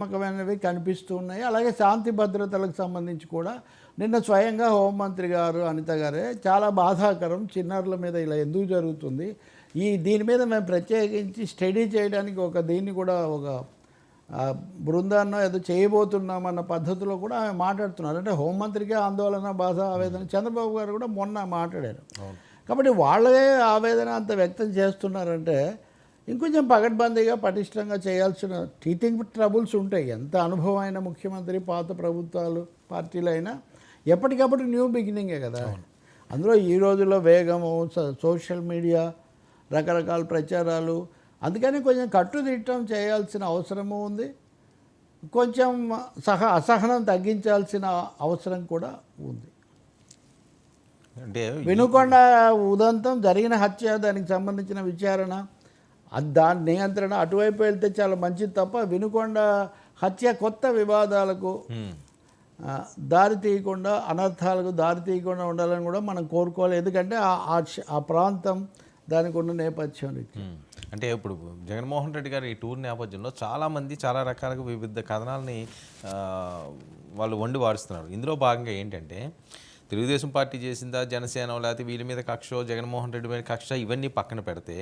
నమ్మకమైనవి కనిపిస్తూ ఉన్నాయి అలాగే శాంతి భద్రతలకు సంబంధించి కూడా నిన్న స్వయంగా హోంమంత్రి గారు అనిత గారే చాలా బాధాకరం చిన్నారుల మీద ఇలా ఎందుకు జరుగుతుంది? ఈ దీని మీద మేము ప్రత్యేకించి స్టడీ చేయడానికి ఒక దీన్ని కూడా ఒక బృందాన్నో ఏదో చేయబోతున్నామన్న పద్ధతిలో కూడా ఆమె మాట్లాడుతున్నారు. అంటే హోంమంత్రికే ఆందోళన బాధ ఆవేదన. చంద్రబాబు గారు కూడా మొన్న మాట్లాడారు. కాబట్టి వాళ్ళే ఆవేదన అంత వ్యక్తం చేస్తున్నారంటే ఇంకొంచెం పగడ్బందీగా పటిష్టంగా చేయాల్సిన టీచింగ్ ట్రబుల్స్ ఉంటాయి. ఎంత అనుభవం అయిన ముఖ్యమంత్రి పాత ప్రభుత్వాలు పార్టీలు అయినా ఎప్పటికప్పుడు న్యూ బిగినింగే కదా. అందులో ఈ రోజుల్లో వేగము సోషల్ మీడియా రకరకాల ప్రచారాలు అందుకని కొంచెం కట్టుదిట్టం చేయాల్సిన అవసరము ఉంది. కొంచెం సహ అసహనం తగ్గించాల్సిన అవసరం కూడా ఉంది. అంటే వినుకొండ ఉదంతం జరిగిన హత్య దానికి సంబంధించిన విచారణ దాని నియంత్రణ అటువైపు వెళ్తే చాలా మంచిది తప్ప వినుకొండ హత్య కొత్త వివాదాలకు దారి తీయకుండా అనర్థాలకు దారి తీయకుండా ఉండాలని కూడా మనం కోరుకోవాలి. ఎందుకంటే ఆ- ప్రాంతం దానికి ఉన్న నేపథ్యం. అంటే ఇప్పుడు జగన్మోహన్ రెడ్డి గారి ఈ టూర్ నేపథ్యంలో చాలామంది చాలా రకాలుగా వివిధ కథనాలని వాళ్ళు వండి వాడుస్తున్నారు. ఇందులో భాగంగా ఏంటంటే తెలుగుదేశం పార్టీ చేసిందా జనసేన లేకపోతే వీళ్ళ మీద కక్ష జగన్మోహన్ రెడ్డి మీద కక్ష ఇవన్నీ పక్కన పెడితే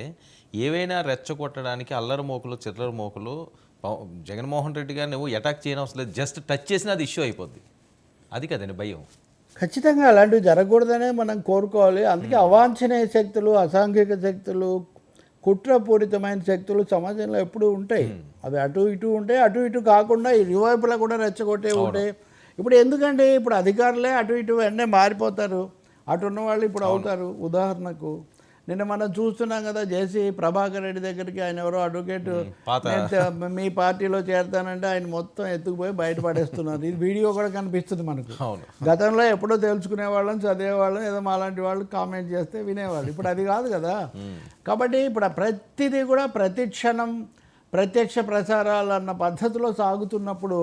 ఏవైనా రెచ్చగొట్టడానికి అల్లరి మోకులు చిల్లర మోకులు జగన్మోహన్ రెడ్డి గారిని నువ్వు అటాక్ చేయడం అవసరం లేదు. జస్ట్ టచ్ చేసినా అది ఇష్యూ అయిపోద్ది. అది కదండి భయం. ఖచ్చితంగా అలాంటివి జరగకూడదనే మనం కోరుకోవాలి. అందుకే అవాంఛనీయ శక్తులు అసాంఘిక శక్తులు కుట్రపూరితమైన శక్తులు సమాజంలో ఎప్పుడూ ఉంటాయి. అవి అటు ఇటు ఉంటాయి అటు ఇటు కాకుండా ఇరువైపులా కూడా రెచ్చగొట్టే ఉంటాయి. ఇప్పుడు ఎందుకంటే ఇప్పుడు అధికారులే అటు ఇటు వెంటనే మారిపోతారు. అటు ఉన్న వాళ్ళు ఇప్పుడు అవుతారు. ఉదాహరణకు నిన్న మనం చూస్తున్నాం కదా జేసీ ప్రభాకర్ రెడ్డి దగ్గరికి ఆయన ఎవరో అడ్వకేట్ మీ పార్టీలో చేరతానంటే ఆయన మొత్తం ఎత్తుకుపోయి బయట పడేస్తున్నారు ఇది వీడియో కూడా కనిపిస్తుంది మనకు. గతంలో ఎప్పుడో తెలుసుకునే వాళ్ళం చదివేవాళ్ళం ఏదో మాలాంటి వాళ్ళు కామెంట్ చేస్తే వినేవాళ్ళు. ఇప్పుడు అది కాదు కదా. కాబట్టి ఇప్పుడు ప్రతిదీ కూడా ప్రతి క్షణం ప్రత్యక్ష ప్రసారాలు అన్న పద్ధతిలో సాగుతున్నప్పుడు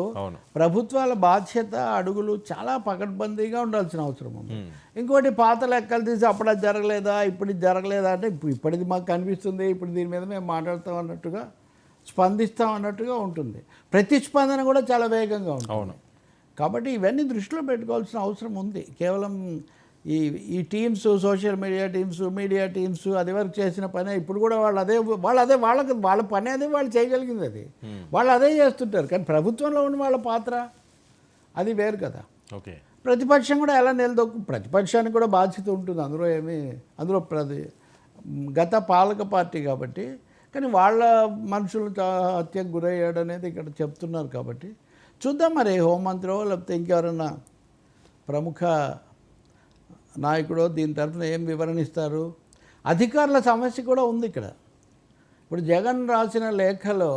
ప్రభుత్వాల బాధ్యత అడుగులు చాలా పకడ్బందీగా ఉండాల్సిన అవసరం ఉంది. ఇంకోటి పాత లెక్కలు తీసి అప్పుడు జరగలేదా ఇప్పుడు జరగలేదా అంటే ఇప్పుడు ఇప్పటిది మాకు కనిపిస్తుంది ఇప్పుడు దీని మీద మేము మాట్లాడతాం అన్నట్టుగా స్పందిస్తాం అన్నట్టుగా ఉంటుంది. ప్రతిస్పందన కూడా చాలా వేగంగా ఉంటుంది. కాబట్టి ఇవన్నీ దృష్టిలో పెట్టుకోవాల్సిన అవసరం ఉంది. కేవలం ఈ ఈ teams social media teams media teams అది వరకు చేసిన పనే ఇప్పుడు కూడా వాళ్ళు అదే వాళ్ళు అదే వాళ్ళకి వాళ్ళ పని అదే వాళ్ళు చేయగలిగింది అది. వాళ్ళు అదే చేస్తుంటారు కానీ ప్రభుత్వంలో ఉన్న వాళ్ళ పాత్ర అది వేరు కదా. ఓకే. ప్రతిపక్షం కూడా ఎలా నిలదొక్కు ప్రతిపక్షానికి కూడా బాధ్యత ఉంటుంది అందులో ఏమీ అందులో ప్రతి గత పాలక పార్టీ కాబట్టి కానీ వాళ్ళ మనుషులు హత్యకు గురయ్యాడు అనేది ఇక్కడ చెప్తున్నారు కాబట్టి చూద్దాం మరి హోంమంత్రో లేకపోతే ఇంకెవరన్నా ప్రముఖ నాయకుడో దీని తరఫున ఏం వివరణ ఇస్తారు అధికారుల సమస్య కూడా ఉంది ఇక్కడ. ఇప్పుడు జగన్ రాసిన లేఖలో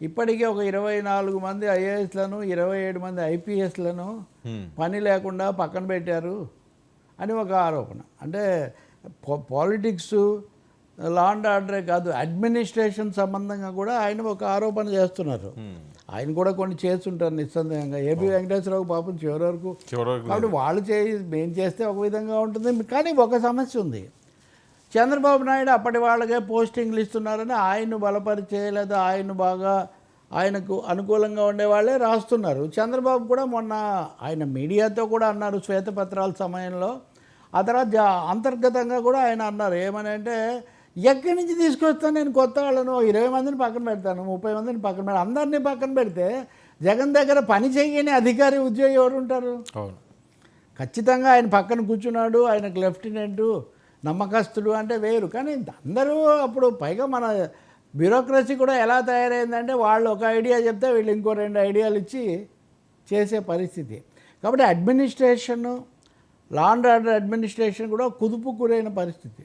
ఇప్పటికే ఒక ఇరవై నాలుగు మంది ఐఏఎస్లను ఇరవై ఏడు మంది ఐపీఎస్లను పని లేకుండా పక్కన పెట్టారు అని ఒక ఆరోపణ. అంటే పాలిటిక్స్ లా అండ్ ఆర్డరే కాదు అడ్మినిస్ట్రేషన్ సంబంధంగా కూడా ఆయన ఒక ఆరోపణ చేస్తున్నారు. ఆయన కూడా కొన్ని చేస్తుంటారు నిస్సందేహంగా. ఏబి వెంకటేశ్వరరావు పాపం చివరి వరకు కాబట్టి వాళ్ళు చే మేం చేస్తే ఒక విధంగా ఉంటుంది. కానీ ఒక సమస్య ఉంది. చంద్రబాబు నాయుడు అప్పటి వాళ్ళకే పోస్టింగ్లు ఇస్తున్నారని ఆయన్ను బలపరిచే లేదా ఆయన్ను బాగా ఆయనకు అనుకూలంగా ఉండేవాళ్ళే రాస్తున్నారు. చంద్రబాబు కూడా మొన్న ఆయన మీడియాతో కూడా అన్నారు శ్వేతపత్రాల సమయంలో. ఆ తర్వాత జా- అంతర్గతంగా కూడా ఆయన అన్నారు. ఏమని అంటే ఎక్కడి నుంచి తీసుకొస్తాను నేను కొత్త వాళ్ళను? ఇరవై మందిని పక్కన పెడతాను ముప్పై మందిని పక్కన పెడతాను అందరినీ పక్కన పెడితే జగన్ దగ్గర పని చేయని అధికారి ఉద్యోగి ఎవరు ఉంటారు? అవును. ఖచ్చితంగా ఆయన పక్కన కూర్చున్నాడు ఆయనకు లెఫ్టినెంట్ నమ్మకస్తుడు అంటే వేరు. కానీ అందరూ అప్పుడు పైగా మన బ్యూరోక్రసీ కూడా ఎలా తయారైందంటే వాళ్ళు ఒక ఐడియా చెప్తే వీళ్ళు ఇంకో రెండు ఐడియాలు ఇచ్చి చేసే పరిస్థితి. కాబట్టి administration law and order administration కూడా కుదుపు గురైన పరిస్థితి.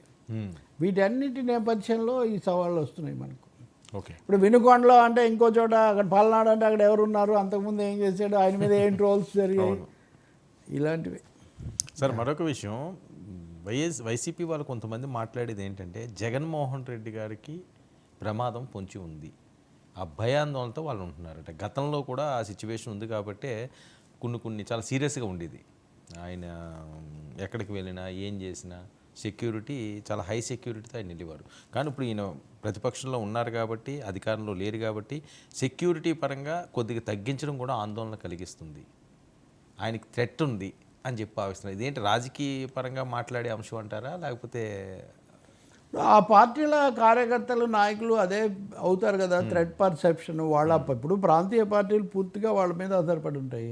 వీటన్నిటి నేపథ్యంలో ఈ సవాళ్ళు వస్తున్నాయి మనకు. ఓకే. ఇప్పుడు వినుకొండలో అంటే ఇంకో చోట అక్కడ పల్నాడు అంటే అక్కడ ఎవరు ఉన్నారు అంతకుముందు ఏం చేశాడు ఆయన మీద ఏం ట్రోల్స్ జరిగాయి? ఇలాంటివి. సార్ మరొక విషయం వైఎస్ వైసీపీ వాళ్ళు కొంతమంది మాట్లాడేది ఏంటంటే జగన్మోహన్ రెడ్డి గారికి ప్రమాదం పొంచి ఉంది. ఆ భయాందోళనతో వాళ్ళు ఉంటున్నారట. గతంలో కూడా ఆ సిచ్యువేషన్ ఉంది కాబట్టే కొన్ని కొన్ని చాలా సీరియస్గా ఉండేది. ఆయన ఎక్కడికి వెళ్ళినా ఏం చేసినా సెక్యూరిటీ చాలా హై సెక్యూరిటీతో ఆయన వెళ్ళేవారు కానీ ఇప్పుడు ఈయన ప్రతిపక్షంలో ఉన్నారు కాబట్టి అధికారంలో లేరు కాబట్టి సెక్యూరిటీ పరంగా కొద్దిగా తగ్గించడం కూడా ఆందోళన కలిగిస్తుంది. ఆయనకి థ్రెట్ ఉంది అని చెప్పి భావిస్తున్నారు. ఇదేంటి రాజకీయ పరంగా మాట్లాడే అంశం అంటారా? లేకపోతే ఆ పార్టీల కార్యకర్తలు నాయకులు అదే అవుతారు కదా థ్రెడ్ పర్సెప్షన్ వాళ్ళ ఇప్పుడు ప్రాంతీయ పార్టీలు పూర్తిగా వాళ్ళ మీద ఆధారపడి ఉంటాయి.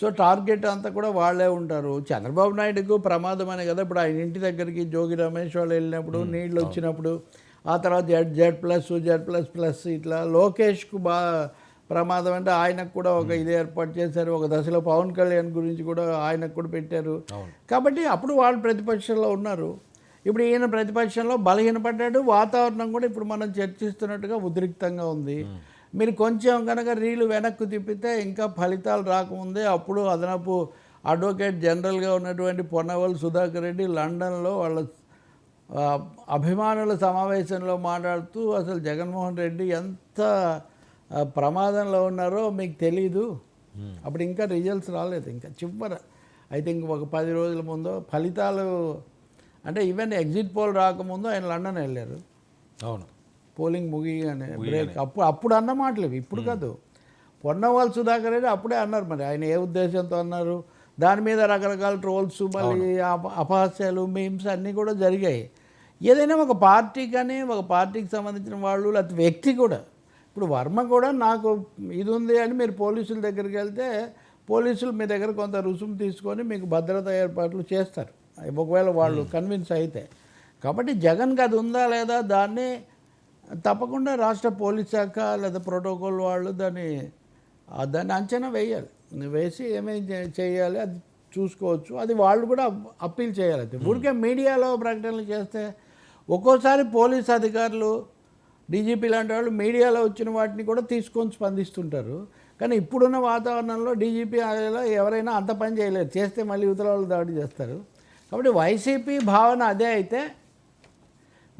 సో టార్గెట్ అంతా కూడా వాళ్ళే ఉంటారు. చంద్రబాబు నాయుడుకు ప్రమాదం అనే కదా ఇప్పుడు ఆయన ఇంటి దగ్గరికి జోగి రమేష్ వాళ్ళు వెళ్ళినప్పుడు నీళ్ళు వచ్చినప్పుడు ఆ తర్వాత Z Z plus Z plus plus ఇట్లా లోకేష్కు బాగా ప్రమాదం అంటే ఆయనకు కూడా ఒక ఇది ఏర్పాటు చేశారు. ఒక దశలో పవన్ కళ్యాణ్ గురించి కూడా ఆయనకు కూడా పెట్టారు. కాబట్టి అప్పుడు వాళ్ళు ప్రతిపక్షంలో ఉన్నారు. ఇప్పుడు ఈయన ప్రతిపక్షంలో బలహీనపడ్డాడు. వాతావరణం కూడా ఇప్పుడు మనం చర్చిస్తున్నట్టుగా ఉద్రిక్తంగా ఉంది. మీరు కొంచెం కనుక రీలు వెనక్కు తిప్పితే ఇంకా ఫలితాలు రాకముందే అప్పుడు అదనపు అడ్వకేట్ జనరల్గా ఉన్నటువంటి పొన్నవల్ సుధాకర్ రెడ్డి లండన్లో వాళ్ళ అభిమానుల సమావేశంలో మాట్లాడుతూ అసలు జగన్మోహన్ రెడ్డి ఎంత ప్రమాదంలో ఉన్నారో మీకు తెలీదు. అప్పుడు ఇంకా రిజల్ట్స్ రాలేదు. ఇంకా చివర ఐ థింక్ ఒక పది రోజుల ముందు ఫలితాలు అంటే ఈవెన్ ఎగ్జిట్ పోల్ రాకముందు ఆయన లండన్ వెళ్ళారు. అవును. పోలింగ్ ముగియగానే బ్రేక్. అప్పుడు అప్పుడు అన్న మాటలు ఇప్పుడు కాదు. పొన్నవాళ్ళు సుధాకర్ రెడ్డి అప్పుడే అన్నారు మరి. ఆయన ఏ ఉద్దేశంతో అన్నారు? దాని మీద రకరకాల ట్రోల్స్ మళ్ళీ అప- అపహాస్యాలు మీమ్స్ అన్నీ కూడా జరిగాయి. ఏదైనా ఒక పార్టీ కానీ ఒక పార్టీకి సంబంధించిన వాళ్ళు లేకపోతే వ్యక్తి కూడా. ఇప్పుడు వర్మ కూడా నాకు ఇది ఉంది అని మీరు పోలీసుల దగ్గరికి వెళ్తే పోలీసులు మీ దగ్గర కొంత రుసుము తీసుకొని మీకు భద్రత ఏర్పాట్లు చేస్తారు. ఒకవేళ వాళ్ళు కన్విన్స్ అయితే. కాబట్టి జగన్కి అది ఉందా లేదా దాన్ని తప్పకుండా రాష్ట్ర పోలీస్ శాఖ లేదా ప్రోటోకాల్ వాళ్ళు దాన్ని దాన్ని అంచనా వేయాలి. వేసి ఏమేం చే- చేయాలి అది చూసుకోవచ్చు. అది వాళ్ళు కూడా అప్పీల్ చేయాలి ఊరికే మీడియాలో ప్రకటనలు చేస్తే ఒక్కోసారి పోలీస్ అధికారులు డీజీపీ లాంటి వాళ్ళు మీడియాలో వచ్చిన వాటిని కూడా తీసుకొని స్పందిస్తుంటారు. కానీ ఇప్పుడున్న వాతావరణంలో డీజీపీ ఎవరైనా అంత పని చేయలేరు. చేస్తే మళ్ళీ ఇతర వాళ్ళు దాడి చేస్తారు. కాబట్టి వైసీపీ భావన అదే అయితే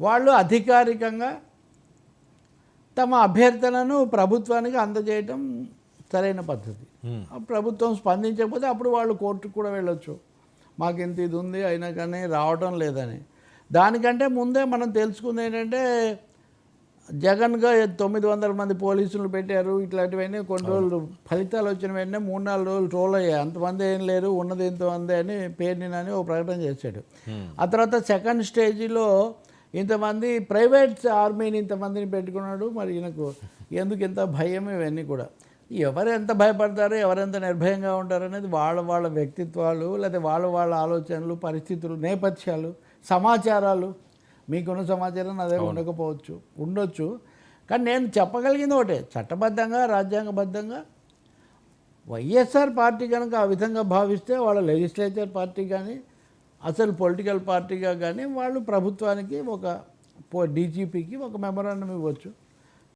వాళ్ళు అధికారికంగా తమ అభ్యర్థనను ప్రభుత్వానికి అందజేయటం సరైన పద్ధతి. ఆ ప్రభుత్వం స్పందించకపోతే అప్పుడు వాళ్ళు కోర్టుకు కూడా వెళ్ళొచ్చు. మాకు ఇంత ఇది ఉంది అయినా కానీ రావటం లేదని. దానికంటే ముందే మనం తెలుసుకుంది ఏంటంటే జగన్గా తొమ్మిది వందల మంది పోలీసులు పెట్టారు ఇట్లాంటివన్నీ కొన్ని రోజులు ఫలితాలు వచ్చిన వెంటనే మూడు నాలుగు రోజులు ట్రోల్ అయ్యాయి అంతమంది ఏం లేరు ఉన్నది ఇంతమంది అని పేరుని అని ఒక ప్రకటన చేశాడు. ఆ తర్వాత సెకండ్ స్టేజ్లో ఇంతమంది ప్రైవేట్ ఆర్మీని ఇంతమందిని పెట్టుకున్నాడు మరి ఈయనకు ఎందుకు ఇంత భయం ఇవన్నీ కూడా. ఎవరు ఎంత భయపడతారు ఎవరెంత నిర్భయంగా ఉంటారు అనేది వాళ్ళ వాళ్ళ వ్యక్తిత్వాలు లేదా వాళ్ళ వాళ్ళ ఆలోచనలు పరిస్థితులు నేపథ్యాలు సమాచారాలు. మీకున్న సమాచారం అదే ఉండకపోవచ్చు ఉండొచ్చు. కానీ నేను చెప్పగలిగింది ఒకటే చట్టబద్ధంగా రాజ్యాంగబద్ధంగా వైఎస్ఆర్ పార్టీ కనుక ఆ విధంగా భావిస్తే వాళ్ళ లెజిస్లేచర్ పార్టీ కానీ అసలు పొలిటికల్ పార్టీగా కానీ వాళ్ళు ప్రభుత్వానికి ఒక డీజీపీకి ఒక మెమరాండం ఇవ్వచ్చు.